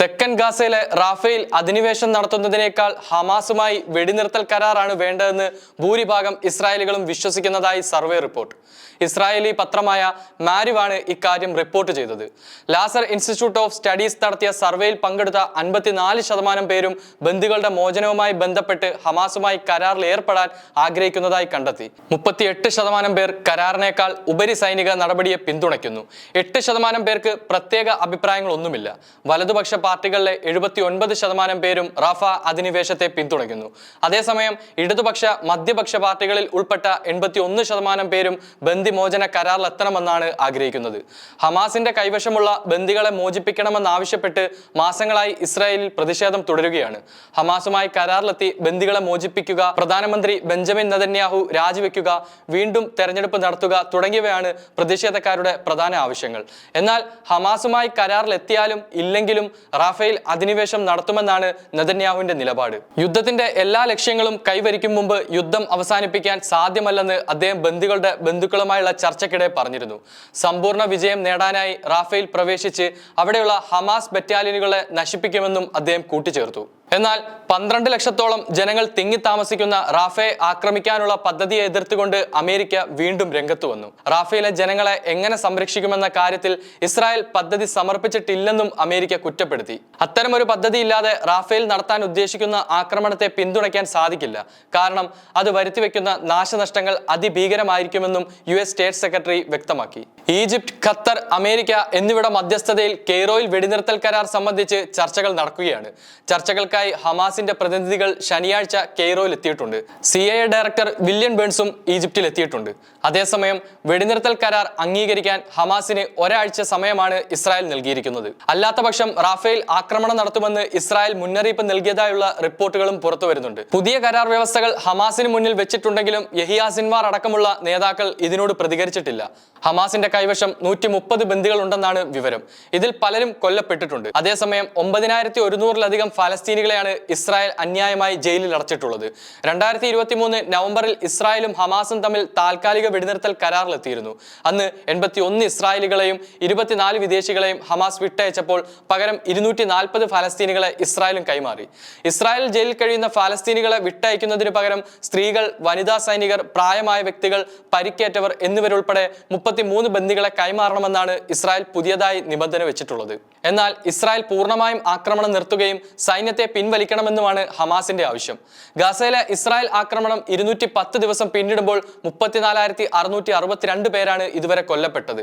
തെക്കൻ ഗാസയിലെ റാഫേൽ അധിനിവേശം നടത്തുന്നതിനേക്കാൾ ഹമാസുമായി വെടിനിർത്തൽ കരാറാണ് വേണ്ടതെന്ന് ഭൂരിഭാഗം ഇസ്രായേലികളും വിശ്വസിക്കുന്നതായി സർവേ റിപ്പോർട്ട്. ഇസ്രായേലി പത്രമായ മാരിവാണ് ഇക്കാര്യം റിപ്പോർട്ട് ചെയ്തത്. ലാസർ ഇൻസ്റ്റിറ്റ്യൂട്ട് ഓഫ് സ്റ്റഡീസ് നടത്തിയ സർവേയിൽ പങ്കെടുത്ത അൻപത്തിനാല് ശതമാനം പേരും ബന്ധുക്കളുടെ മോചനവുമായി ബന്ധപ്പെട്ട് ഹമാസുമായി കരാറിൽ ഏർപ്പെടാൻ ആഗ്രഹിക്കുന്നതായി കണ്ടെത്തി. മുപ്പത്തിയെട്ട് ശതമാനം പേർ കരാറിനേക്കാൾ ഉപരി സൈനിക നടപടിയെ പിന്തുണയ്ക്കുന്നു. എട്ട് ശതമാനം പേർക്ക് പ്രത്യേക അഭിപ്രായങ്ങളൊന്നുമില്ല. വലതുപക്ഷ പാർട്ടികളിലെ എഴുപത്തി ഒൻപത് ശതമാനം പേരും റാഫ അധിനിവേശത്തെ പിന്തുണയ്ക്കുന്നു. അതേസമയം ഇടതുപക്ഷ മധ്യപക്ഷ പാർട്ടികളിൽ ഉൾപ്പെട്ട എൺപത്തി ഒന്ന് ശതമാനം പേരും ബന്ദിമോചന കരാറിലെത്തണമെന്നാണ് ആഗ്രഹിക്കുന്നത്. ഹമാസിന്റെ കൈവശമുള്ള ബന്ദികളെ മോചിപ്പിക്കണമെന്നാവശ്യപ്പെട്ട് മാസങ്ങളായി ഇസ്രായേലിൽ പ്രതിഷേധം തുടരുകയാണ്. ഹമാസുമായി കരാറിലെത്തി ബന്ദികളെ മോചിപ്പിക്കുക പ്രധാനമന്ത്രി ബെഞ്ചമിൻ നദന്യാഹു രാജിവെക്കുക വീണ്ടും തെരഞ്ഞെടുപ്പ് നടത്തുക തുടങ്ങിയവയാണ് പ്രതിഷേധക്കാരുടെ പ്രധാന ആവശ്യങ്ങൾ. എന്നാൽ ഹമാസുമായി കരാറിലെത്തിയാലും ഇല്ലെങ്കിലും റാഫേൽ അധിനിവേശം നടത്തുമെന്നാണ് നെതന്യാഹുവിന്റെ നിലപാട്. യുദ്ധത്തിന്റെ എല്ലാ ലക്ഷ്യങ്ങളും കൈവരിക്കും മുമ്പ് യുദ്ധം അവസാനിപ്പിക്കാൻ സാധ്യമല്ലെന്ന് അദ്ദേഹം ബന്ധുക്കളുടെ ബന്ധുക്കളുമായുള്ള ചർച്ചയ്ക്കിടെ പറഞ്ഞിരുന്നു. സമ്പൂർണ വിജയം നേടാനായി റാഫേൽ പ്രവേശിച്ച് അവിടെയുള്ള ഹമാസ് ബറ്റാലിയനുകളെ നശിപ്പിക്കുമെന്നും അദ്ദേഹം കൂട്ടിച്ചേർത്തു. എന്നാൽ പന്ത്രണ്ട് ലക്ഷത്തോളം ജനങ്ങൾ തിങ്ങി താമസിക്കുന്ന റാഫേ ആക്രമിക്കാനുള്ള പദ്ധതിയെ എതിർത്തുകൊണ്ട് അമേരിക്ക വീണ്ടും രംഗത്തു വന്നു. റാഫയിലെ ജനങ്ങളെ എങ്ങനെ സംരക്ഷിക്കുമെന്ന കാര്യത്തിൽ ഇസ്രായേൽ പദ്ധതി സമർപ്പിച്ചിട്ടില്ലെന്നും അമേരിക്ക കുറ്റപ്പെടുത്തി. അത്തരമൊരു പദ്ധതി ഇല്ലാതെ റാഫേൽ നടത്താൻ ഉദ്ദേശിക്കുന്ന ആക്രമണത്തെ പിന്തുണയ്ക്കാൻ സാധിക്കില്ല. കാരണം അത് വരുത്തിവെക്കുന്ന നാശനഷ്ടങ്ങൾ അതിഭീകരമായിരിക്കുമെന്നും യു എസ് സ്റ്റേറ്റ് സെക്രട്ടറി വ്യക്തമാക്കി. ഈജിപ്ത് ഖത്തർ അമേരിക്ക എന്നിവയുടെ മധ്യസ്ഥതയിൽ കെയ്റോയിൽ വെടിനിർത്തൽ കരാർ സംബന്ധിച്ച് ചർച്ചകൾ നടക്കുകയാണ്. ചർച്ചകൾക്കായി ഹമാസിന്റെ പ്രതിനിധികൾ ശനിയാഴ്ച കെയ്റോയിൽ എത്തിയിട്ടുണ്ട്. സി ഐ ഡയറക്ടർ വില്യൻ ബേൺസും ഈജിപ്തിൽ എത്തിയിട്ടുണ്ട്. അതേസമയം വെടിനിർത്തൽ കരാർ അംഗീകരിക്കാൻ ഹമാസിന് ഒരാഴ്ച സമയമാണ് ഇസ്രായേൽ നൽകിയിരിക്കുന്നത്. അല്ലാത്തപക്ഷം റാഫേൽ ആക്രമണം നടത്തുമെന്ന് ഇസ്രായേൽ മുന്നറിയിപ്പ് നൽകിയതായുള്ള റിപ്പോർട്ടുകളും പുറത്തു വരുന്നുണ്ട്. പുതിയ കരാർ വ്യവസ്ഥകൾ ഹമാസിന് മുന്നിൽ വെച്ചിട്ടുണ്ടെങ്കിലും യഹിയാ സിൻവാർ അടക്കമുള്ള നേതാക്കൾ ഇതിനോട് പ്രതികരിച്ചിട്ടില്ല. ഹമാസിന്റെ കൈവശം നൂറ്റി മുപ്പത് ബന്ദികൾ ഉണ്ടെന്നാണ് വിവരം. ഇതിൽ പലരും കൊല്ലപ്പെട്ടിട്ടുണ്ട്. അതേസമയം ഒമ്പതിനായിരത്തി ഒരുന്നൂറിലധികം ഫലസ്തീനികളെയാണ് ഇസ്രായേൽ അന്യായമായി ജയിലിൽ അടച്ചിട്ടുള്ളത്. രണ്ടായിരത്തി ഇരുപത്തി മൂന്ന് നവംബറിൽ ഇസ്രായേലും ഹമാസും തമ്മിൽ താൽക്കാലിക വെടിനിർത്തൽ കരാറിലെത്തിയിരുന്നു. അന്ന് എൺപത്തി ഒന്ന് ഇസ്രായേലികളെയും ഇരുപത്തിനാല് വിദേശികളെയും ഹമാസ് വിട്ടയച്ചപ്പോൾ പകരം ഇരുന്നൂറ്റി നാൽപ്പത് ഫലസ്തീനികളെ ഇസ്രായേലും കൈമാറി. ഇസ്രായേൽ ജയിലിൽ കഴിയുന്ന ഫലസ്തീനികളെ വിട്ടയക്കുന്നതിന് പകരം സ്ത്രീകൾ വനിതാ സൈനികർ പ്രായമായ വ്യക്തികൾ പരിക്കേറ്റവർ എന്നിവരുൾപ്പെടെ മുപ്പത്തിമൂന്ന് ബന്ദികളെ കൈമാറണമെന്നാണ് ഇസ്രായേൽ പുതിയതായി നിബന്ധന വെച്ചിട്ടുള്ളത്. എന്നാൽ ഇസ്രായേൽ പൂർണമായും ആക്രമണം നിർത്തുകയും സൈന്യത്തെ പിൻവലിക്കണമെന്നുമാണ് ഹമാസിന്റെ ആവശ്യം. ഗാസയിലെ ഇസ്രായേൽ ആക്രമണം ഇരുന്നൂറ്റി ദിവസം പിന്നിടുമ്പോൾ മുപ്പത്തിനാലായിരത്തി പേരാണ് ഇതുവരെ കൊല്ലപ്പെട്ടത്.